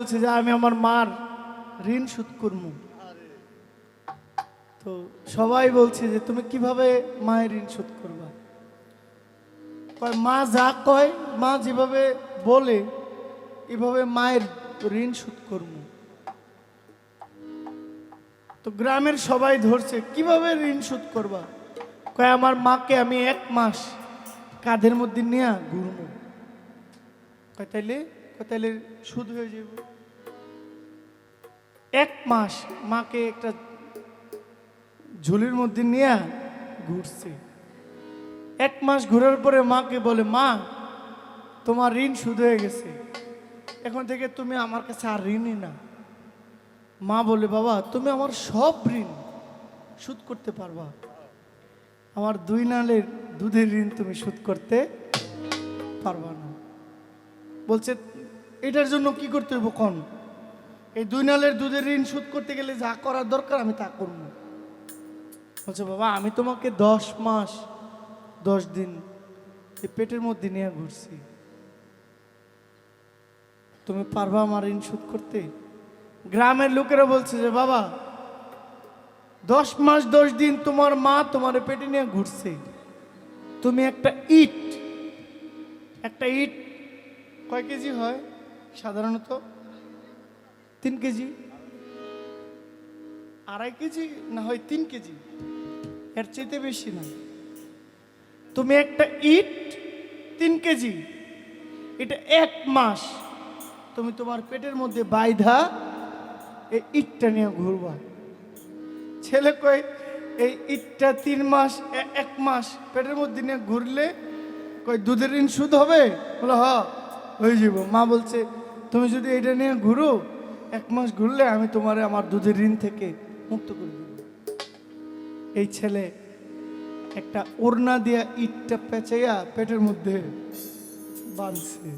বলছে যে, আমি আমার মার ঋণ শোধ করব তো সবাই বলছে যে, তুমি কীভাবে মায়ের ঋণ শোধ করবা? মা যা কয়, মা যেভাবে বলে, এভাবে মায়ের ঋণ শোধ করব তো গ্রামের সবাই ধরছে, কীভাবে ঋণ শোধ করবা? কয়, আমার মাকে আমি এক মাস কাঁধের মধ্যে নিয়ে ঘুরবো কয়, তাইলে তাইলে সুদ হয়ে যাব। এক মাস মাকে একটা ঝুলির মধ্যে নিয়ে ঘুরছে। এক মাস ঘোরার পরে মাকে বলে, মা, তোমার ঋণ শুধু হয়ে গেছে। এখন থেকে তুমি আমার কাছে আর ঋণই না। মা বলে, বাবা, তুমি আমার সব ঋণ শোধ করতে পারবা। আমার দুই নালের দুধের ঋণ তুমি শোধ করতে পারবা না। বলছে এটার জন্য কি করতে হইব কন? এই দুই নালের দুধের ঋণ শোধ করতে গেলে যা করার দরকার আমি তা করব। বলছে, বাবা, আমি তোমাকে দশ মাস, দশ দিন এই পেটের মধ্যে নিয়ে ঘুরছি। তুমি পারবা আমার ঋণ শোধ করতে? গ্রামের লোকেরা বলছে যে, বাবা, দশ মাস, দশ দিন তোমার মা তোমার পেটে নিয়ে ঘুরছে। তুমি একটা ইট একটা ইট কয় কেজি হয়? সাধারণত তিন কেজি, আড়াই কেজি না হয় তিন কেজি? এর চাইতে বেশি না। তুমি একটা ইট তিন কেজি, এটা এক মাস তুমি তোমার পেটের মধ্যে বাইধা এই ইটটা নিয়ে ঘুরবা। ছেলে কই এই ইটটা তিন মাস এক মাস পেটের মধ্যে নিয়ে ঘুরলে কই দুধের ঋণ সুদ হবে? বলো, হ, হয়ে যাব মা বলছে তুমি যদি এটা নিয়ে ঘুরো, এক মাস ঘুরলে আমি তোমারে আমার দুধের ঋণ থেকে মুক্ত করে দেব। এই ছেলে একটা ওড়না দিয়া ইটটা পেঁচাইয়া পেটের মধ্যে বাঁধছে।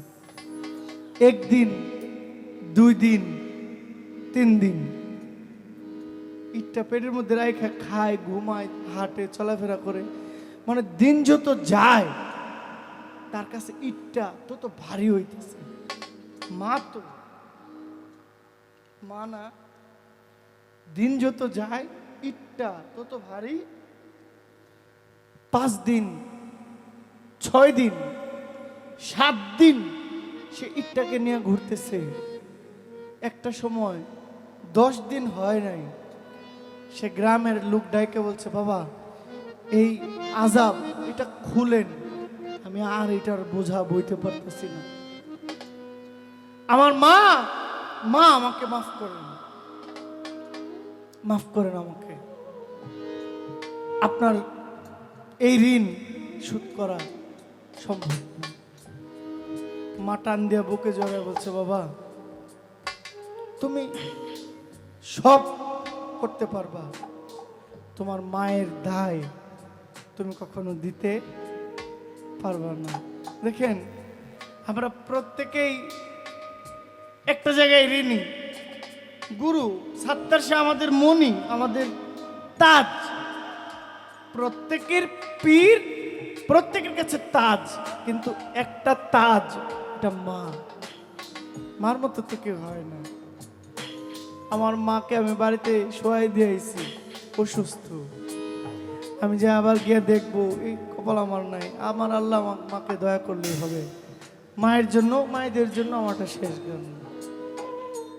একদিন, দুই দিন, তিন দিন ইটটা পেটের মধ্যে রাখা খায়, ঘুমায়, হাঁটে, চলাফেরা করে। মানে দিন যত যায়, তার কাছে ইটটা তত ভারী হইতেছে। মা তো মা না দিন যত যায়, ইটটা তত ভারী। পাঁচ দিন, ছয় দিন, সাত দিন সে ইটটাকে নিয়ে ঘুরতেছে। একটা সময় দশ দিন হয় নাই, সে গ্রামের লোক ডাইকে বলছে, বাবা, এই আজাব, এটা খুলেন। আমি আর এটার বোঝা, বইতে পারতেছি না। আমার মা মা আমাকে মাফ করেন। মাফ করেন আমাকে। আপনার এই ঋণ শোধ করা সম্ভব। মা টান দিয়া বুকে জড়ায় বলছে, বাবা, তুমি সব করতে পারবা। তোমার মায়ের দায় তুমি কখনো দিতে পারবা না। দেখেন, আমরা প্রত্যেকেই একটা জায়গায় ঋণী। গুরু, সাত্তার সে আমাদের মনি আমাদের তাজ। প্রত্যেকের পীর, প্রত্যেকের কাছে তাজ, কিন্তু একটা তাজ, এটা মা। মার মতো তো কেউ হয় না। আমার মাকে আমি বাড়িতে শোয়াই দিয়েছি অসুস্থ আমি যে আবার গিয়ে দেখব, এই কপাল আমার নাই। আমার আল্লাহ মাকে দয়া করলেই হবে। মায়ের জন্য, মায়েদের জন্য আমারটা শেষ গান